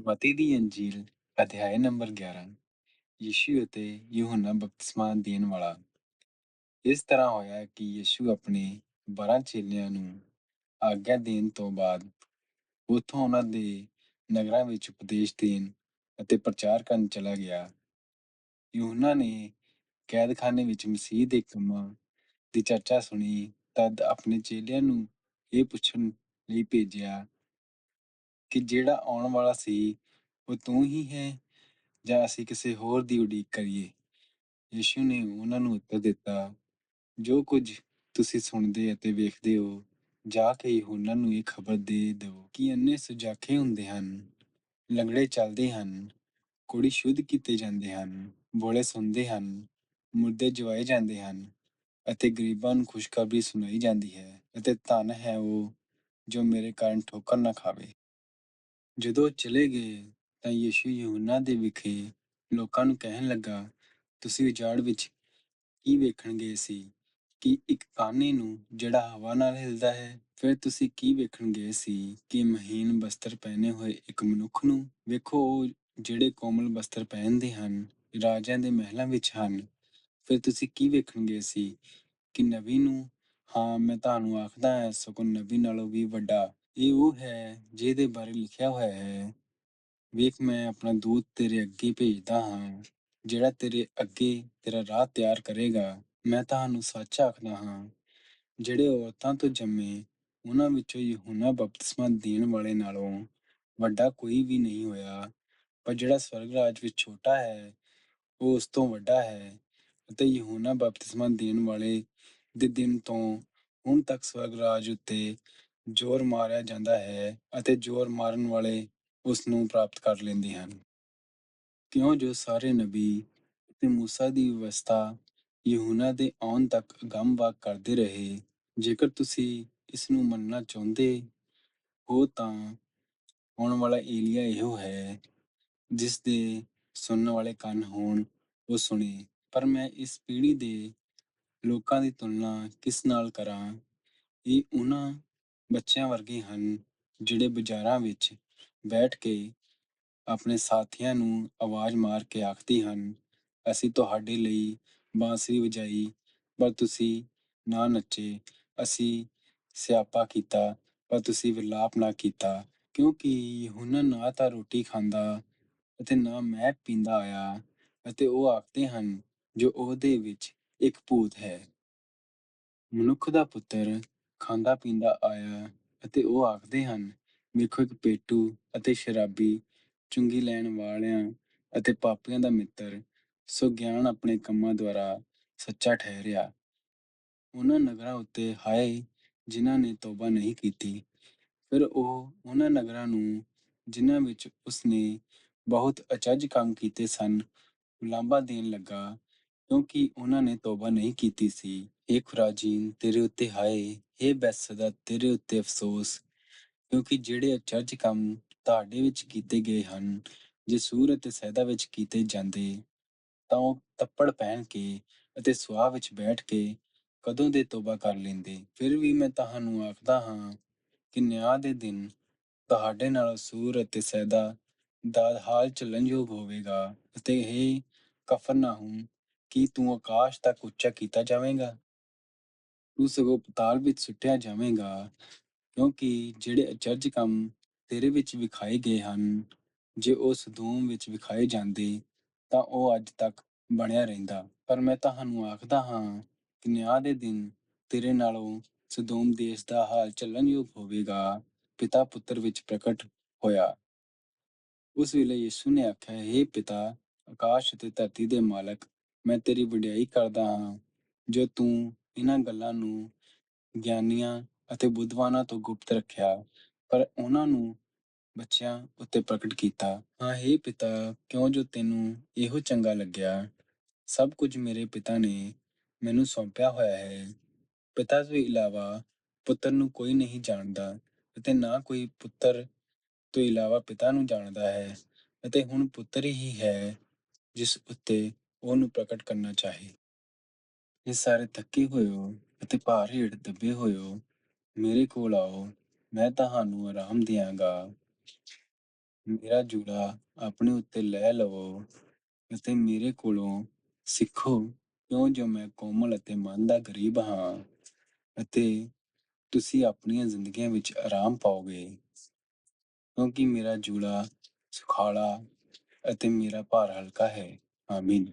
ਮਤੀ ਦੀ ਅੰਜੀਲ, ਅਧਿਆਇ ਨੰਬਰ 11 ਯਿਸੂ ਅਤੇ ਯੂਹੰਨਾ ਬਪਤਿਸਮਾ ਦੇਣ ਵਾਲਾ। ਇਸ ਤਰ੍ਹਾਂ ਹੋਇਆ ਕਿ ਯਿਸੂ ਆਪਣੇ 12 ਚੇਲਿਆਂ ਨੂੰ ਆਗਿਆ ਦੇਣ ਤੋਂ ਬਾਅਦ ਉੱਥੋਂ ਉਹਨਾਂ ਦੇ ਨਗਰਾਂ ਵਿੱਚ ਉਪਦੇਸ਼ ਦੇਣ ਅਤੇ ਪ੍ਰਚਾਰ ਕਰਨ ਚਲਾ ਗਿਆ। ਯੂਹੰਨਾ ਨੇ ਕੈਦਖਾਨੇ ਵਿੱਚ ਮਸੀਹ ਦੇ ਕੰਮਾਂ ਦੀ ਚਰਚਾ ਸੁਣੀ, ਤਦ ਆਪਣੇ ਚੇਲਿਆਂ ਨੂੰ ਇਹ ਪੁੱਛਣ ਲਈ ਭੇਜਿਆ ਕਿ ਜਿਹੜਾ ਆਉਣ ਵਾਲਾ ਸੀ, ਉਹ ਤੂੰ ਹੀ ਹੈ ਜਾਂ ਅਸੀਂ ਕਿਸੇ ਹੋਰ ਦੀ ਉਡੀਕ ਕਰੀਏ? ਯਿਸੂ ਨੇ ਉਹਨਾਂ ਨੂੰ ਉੱਤਰ ਦਿੱਤਾ, ਜੋ ਕੁਝ ਤੁਸੀਂ ਸੁਣਦੇ ਅਤੇ ਵੇਖਦੇ ਹੋ, ਜਾ ਕੇ ਯੂਹੰਨਾ ਨੂੰ ਇਹ ਖਬਰ ਦੇ ਦਿਓ ਕਿ ਅੰਨੇ ਸੁਜਾਖੇ ਹੁੰਦੇ ਹਨ, ਲੰਗੜੇ ਚੱਲਦੇ ਹਨ, ਕੁੜੀ ਸ਼ੁੱਧ ਕੀਤੇ ਜਾਂਦੇ ਹਨ, ਬੋਲੇ ਸੁਣਦੇ ਹਨ, ਮੁਰਦੇ ਜਵਾਏ ਜਾਂਦੇ ਹਨ ਅਤੇ ਗਰੀਬਾਂ ਨੂੰ ਖੁਸ਼ਖਬਰੀ ਸੁਣਾਈ ਜਾਂਦੀ ਹੈ ਅਤੇ ਧਨ ਹੈ ਉਹ ਜੋ ਮੇਰੇ ਕਾਰਨ ਠੋਕਰ ਨਾ ਖਾਵੇ। ਜਦੋਂ ਚਲੇ ਗਏ ਤਾਂ ਯਿਸੂ ਯੂਹੰਨਾ ਦੇ ਵਿਖੇ ਲੋਕਾਂ ਨੂੰ ਕਹਿਣ ਲੱਗਾ, ਤੁਸੀਂ ਉਜਾੜ ਵਿੱਚ ਕੀ ਵੇਖਣ ਗਏ ਸੀ ਕਿ ਇੱਕ ਕਾਨੇ ਨੂੰ ਜਿਹੜਾ ਹਵਾ ਨਾਲ ਹਿਲਦਾ ਹੈ, ਫਿਰ ਤੁਸੀਂ ਕੀ ਵੇਖਣ ਗਏ ਸੀ ਕਿ ਮਹੀਨ ਬਸਤਰ ਪਹਿਨੇ ਹੋਏ ਇੱਕ ਮਨੁੱਖ ਨੂੰ? ਵੇਖੋ, ਉਹ ਜਿਹੜੇ ਕੋਮਲ ਬਸਤਰ ਪਹਿਨਦੇ ਹਨ, ਰਾਜਿਆਂ ਦੇ ਮਹਿਲਾਂ ਵਿੱਚ ਹਨ। ਫਿਰ ਤੁਸੀਂ ਕੀ ਵੇਖਣ ਗਏ ਸੀ ਕਿ ਨਬੀ ਨੂੰ? ਹਾਂ, ਮੈਂ ਤੁਹਾਨੂੰ ਆਖਦਾ ਹਾਂ, ਸਗੋਂ ਨਬੀ ਨਾਲੋਂ ਵੀ ਵੱਡਾ ਇਹ ਉਹ ਹੈ ਜਿਹਦੇ ਬਾਰੇ ਲਿਖਿਆ ਹੋਇਆ ਹੈ, ਵੇਖ ਮੈਂ ਆਪਣਾ ਦੂਤ ਤੇਰੇ ਅੱਗੇ ਭੇਜਦਾ ਹਾਂ, ਜਿਹੜਾ ਤੇਰੇ ਅੱਗੇ ਤੇਰਾ ਰਾਹ ਤਿਆਰ ਕਰੇਗਾ, ਮੈਂ ਤੁਹਾਨੂੰ ਸੱਚ ਆਖਦਾ ਹਾਂ, ਜਿਹੜੇ ਔਰਤਾਂ ਤੋਂ ਜੰਮੇ, ਉਹਨਾਂ ਵਿੱਚੋਂ ਯੂਹੰਨਾ ਬਪਤਿਸਮਾ ਦੇਣ ਵਾਲੇ ਨਾਲੋਂ ਵੱਡਾ ਕੋਈ ਵੀ ਨਹੀਂ ਹੋਇਆ, ਪਰ ਜਿਹੜਾ ਸਵਰਗ ਰਾਜ ਵਿੱਚ ਛੋਟਾ ਹੈ, ਉਹ ਉਸ ਤੋਂ ਵੱਡਾ ਹੈ ਅਤੇ ਯੂਹੰਨਾ ਬਪਤਿਸਮਾ ਦੇਣ ਵਾਲੇ ਦੇ ਦਿਨ ਤੋਂ ਹੁਣ ਤੱਕ ਸਵਰਗ ਰਾਜ ਉੱਤੇ ਜ਼ੋਰ ਮਾਰਿਆ ਜਾਂਦਾ ਹੈ ਅਤੇ ਜ਼ੋਰ ਮਾਰਨ ਵਾਲੇ ਉਸ ਨੂੰ ਪ੍ਰਾਪਤ ਕਰ ਲੈਂਦੇ ਹਨ। ਕਿਉਂ ਜੋ ਸਾਰੇ ਨਬੀ ਅਤੇ ਮੂਸਾ ਦੀ ਵਿਵਸਥਾ ਯਹੂਨਾ ਦੇ ਆਉਣ ਤੱਕ ਅਗੰਮਵਾਕ ਕਰਦੇ ਰਹੇ, ਜੇਕਰ ਤੁਸੀਂ ਇਸ ਨੂੰ ਮੰਨਣਾ ਚਾਹੁੰਦੇ ਹੋ ਤਾਂ ਆਉਣ ਵਾਲਾ ਏਲੀਆ ਇਹੋ ਹੈ ਜਿਸ ਦੇ ਸੁਣਨ ਵਾਲੇ ਕੰਨ ਹੋਣ, ਉਹ ਸੁਣੇ, ਪਰ ਮੈਂ ਇਸ ਪੀੜ੍ਹੀ ਦੇ ਲੋਕਾਂ ਦੀ ਤੁਲਨਾ ਕਿਸ ਨਾਲ ਕਰਾਂ, ਇਹ ਉਹਨਾਂ ਬੱਚਿਆਂ ਵਰਗੇ ਹਨ, ਜਿਹੜੇ ਬਾਜ਼ਾਰਾਂ ਵਿੱਚ ਬੈਠ ਕੇ ਆਪਣੇ ਸਾਥੀਆਂ ਨੂੰ ਆਵਾਜ਼ ਮਾਰ ਕੇ ਆਖਦੇ ਹਨ, ਅਸੀਂ ਤੁਹਾਡੇ ਲਈ ਬਾਂਸਰੀ ਵਜਾਈ, ਪਰ ਤੁਸੀਂ ਨਾ ਨੱਚੇ। ਅਸੀਂ ਸਿਆਪਾ ਕੀਤਾ, ਪਰ ਤੁਸੀਂ ਵਿਲਾਪ ਨਾ ਕੀਤਾ, ਕਿਉਂਕਿ ਯੂਹੰਨਾ ਨਾ ਤਾਂ ਰੋਟੀ ਖਾਂਦਾ ਅਤੇ ਨਾ ਮੈਂ ਪੀਂਦਾ ਆਇਆ ਅਤੇ ਉਹ ਆਖਦੇ ਹਨ, ਜੋ ਉਹਦੇ ਵਿੱਚ ਇੱਕ ਭੂਤ ਹੈ। ਮਨੁੱਖ ਦਾ ਪੁੱਤਰ ਖਾਂਦਾ ਪੀਂਦਾ ਆਇਆ ਅਤੇ ਉਹ ਆਖਦੇ ਹਨ, ਵੇਖੋ ਇੱਕ ਪੇਟੂ ਅਤੇ ਸ਼ਰਾਬੀ ਚੁੰਗੀ ਲੈਣ ਵਾਲਿਆਂ ਅਤੇ ਪਾਪੀਆਂ ਦਾ ਮਿੱਤਰ ਸੋ ਗਿਆਨ ਆਪਣੇ ਕੰਮਾਂ ਦੁਆਰਾ ਸੱਚਾ ਠਹਿਰਿਆ। ਉਹਨਾਂ ਨਗਰਾਂ ਉੱਤੇ ਹਾਏ ਜਿਨ੍ਹਾਂ ਨੇ ਤੌਬਾ ਨਹੀਂ ਕੀਤੀ। ਫਿਰ ਉਹ ਉਹਨਾਂ ਨਗਰਾਂ ਨੂੰ ਜਿਨ੍ਹਾਂ ਵਿੱਚ ਉਸਨੇ ਬਹੁਤ ਅਚੱਜ ਕੰਮ ਕੀਤੇ ਸਨ ਉਲਾਂਭਾ ਦੇਣ ਲੱਗਾ ਕਿਉਂਕਿ ਉਹਨਾਂ ਨੇ ਤੌਬਾ ਨਹੀਂ ਕੀਤੀ ਸੀ। ਏ ਖੁਰਾਜੀਨ ਤੇਰੇ ਉੱਤੇ ਹਾਏ ਏ ਬੈਸਦਾ ਤੇਰੇ ਉੱਤੇ ਅਫਸੋਸ, ਕਿਉਂਕਿ ਜਿਹੜੇ ਅਚਰਜ ਕੰਮ ਤੁਹਾਡੇ ਵਿੱਚ ਕੀਤੇ ਗਏ ਹਨ, ਜੇ ਸੂਰ ਅਤੇ ਸੈਦਾ ਵਿੱਚ ਕੀਤੇ ਜਾਂਦੇ, ਤਾਂ ਉਹ ਤੱਪੜ ਪਹਿਨ ਕੇ ਅਤੇ ਸੁਆਹ ਵਿੱਚ ਬੈਠ ਕੇ ਕਦੋਂ ਦੇ ਤੋਬਾ ਕਰ ਲੈਂਦੇ। ਫਿਰ ਵੀ ਮੈਂ ਤੁਹਾਨੂੰ ਆਖਦਾ ਹਾਂ ਕਿ ਨਿਆਂ ਦੇ ਦਿਨ ਤੁਹਾਡੇ ਨਾਲ ਸੂਰ ਅਤੇ ਸੈਦਾ ਦਾ ਹਾਲ ਚੱਲਣਯੋਗ ਹੋਵੇਗਾ, ਅਤੇ ਇਹ ਕਫਰਨਾਹੂਮ ਕੀ ਤੂੰ ਆਕਾਸ਼ ਤੱਕ ਉੱਚਾ ਕੀਤਾ ਜਾਵੇਂਗਾ? ਤੂੰ ਸਗੋਂ ਪਤਾਲ ਵਿੱਚ ਸੁੱਟਿਆ ਜਾਵੇਂਗਾ, ਕਿਉਂਕਿ ਜਿਹੜੇ ਅਚਰਜ ਕੰਮ ਤੇਰੇ ਵਿੱਚ ਵਿਖਾਏ ਗਏ ਹਨ, ਜੇ ਉਹ ਸਦੂਮ ਵਿੱਚ ਵਿਖਾਏ ਜਾਂਦੇ, ਤਾਂ ਉਹ ਅੱਜ ਤੱਕ ਬਣਿਆ ਰਹਿੰਦਾ। ਪਰ ਮੈਂ ਤੁਹਾਨੂੰ ਆਖਦਾ ਹਾਂ ਕਿ ਨਿਆਂ ਦੇ ਦਿਨ ਤੇਰੇ ਨਾਲੋਂ ਸਦੂਮ ਦੇਸ਼ ਦਾ ਹਾਲ ਚੱਲਣਯੋਗ ਹੋਵੇਗਾ, ਪਿਤਾ ਪੁੱਤਰ ਵਿੱਚ ਪ੍ਰਗਟ ਹੋਇਆ। ਉਸ ਵੇਲੇ ਯਿਸੂ ਨੇ ਆਖਿਆ हे ਪਿਤਾ, ਆਕਾਸ਼ ਅਤੇ ਧਰਤੀ ਦੇ ਮਾਲਕ, ਮੈਂ ਤੇਰੀ ਵਡਿਆਈ ਕਰਦਾ ਹਾਂ। ਜੋ ਤੂੰ ਇਹਨਾਂ ਗੱਲਾਂ ਨੂੰ ਗਿਆਨੀਆਂ ਅਤੇ ਬੁੱਧਵਾਨਾਂ ਤੋਂ ਗੁਪਤ ਰੱਖਿਆ, ਪਰ ਉਹਨਾਂ ਨੂੰ ਬੱਚਿਆਂ ਉੱਤੇ ਪ੍ਰਗਟ ਕੀਤਾ। ਹਾਂ हे ਪਿਤਾ, ਕਿਉਂ ਜੋ ਤੈਨੂੰ ਇਹੋ ਚੰਗਾ ਲੱਗਿਆ? ਸਭ ਕੁਝ ਮੇਰੇ ਪਿਤਾ ਨੇ ਮੈਨੂੰ ਸੌਂਪਿਆ ਹੋਇਆ ਹੈ। ਪਿਤਾ ਤੋਂ ਇਲਾਵਾ ਪੁੱਤਰ ਨੂੰ ਕੋਈ ਨਹੀਂ ਜਾਣਦਾ ਅਤੇ ਨਾ ਕੋਈ ਪੁੱਤਰ ਤੋਂ ਇਲਾਵਾ ਪਿਤਾ ਨੂੰ ਜਾਣਦਾ ਹੈ ਅਤੇ ਹੁਣ ਪੁੱਤਰ ਹੀ ਹੈ ਜਿਸ ਉੱਤੇ ਉਹਨੂੰ ਪ੍ਰਗਟ ਕਰਨਾ ਚਾਹੇ। ਇਹ ਸਾਰੇ ਥੱਕੇ ਹੋਏ ਹੋ ਅਤੇ ਭਾਰ ਹੇਠ ਦੱਬੇ ਹੋਏ ਹੋ, ਮੇਰੇ ਕੋਲ ਆਓ, ਮੈਂ ਤੁਹਾਨੂੰ ਆਰਾਮ ਦਿਆਂਗਾ। ਮੇਰਾ ਜੂੜਾ ਆਪਣੇ ਉੱਤੇ ਲੈ ਲਵੋ ਅਤੇ ਮੇਰੇ ਕੋਲੋਂ ਸਿੱਖੋ ਕਿਉਂ ਜੋ ਮੈਂ ਕੋਮਲ ਅਤੇ ਮਨ ਦਾ ਗਰੀਬ ਹਾਂ ਅਤੇ ਤੁਸੀਂ ਆਪਣੀਆਂ ਜ਼ਿੰਦਗੀਆਂ ਵਿੱਚ ਆਰਾਮ ਪਾਓਗੇ। ਕਿਉਂਕਿ ਮੇਰਾ ਜੂੜਾ ਸੁਖਾਲਾ ਅਤੇ ਮੇਰਾ ਭਾਰ ਹਲਕਾ ਹੈ। ਆਮੀਨ।